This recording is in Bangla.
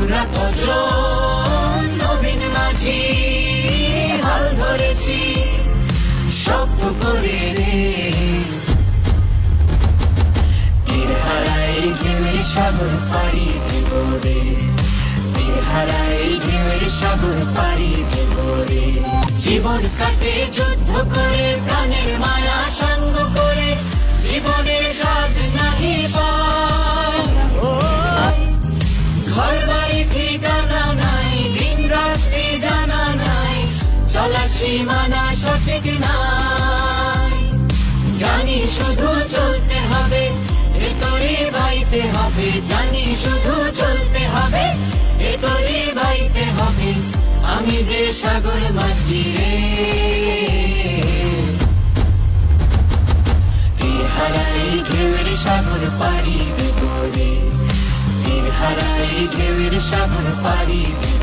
আমরা কজন নবীন মাঝি হাল ধরেছি শক্ত করে রে। তীর হারাই ঢেউয়ের সাগর পাড়ি দেব রে। তীর হারাই সাগর পাড়ি দেব রে। জীবন কাটে যুদ্ধ করে প্রাণের মায়া সীমানা সঠিক নাই। জানি শুধু চলতে হবে, ভেতরে বাইতে হবে। জানি শুধু চলতে হবে, ভেতরে বাইতে হবে। আমি যে সাগর মাঝি রে। তীর হারাই ঢেউয়ের সাগর পাড়ি দেব তীর হারাই ঢেউয়ের সাগর পাড়ি দেব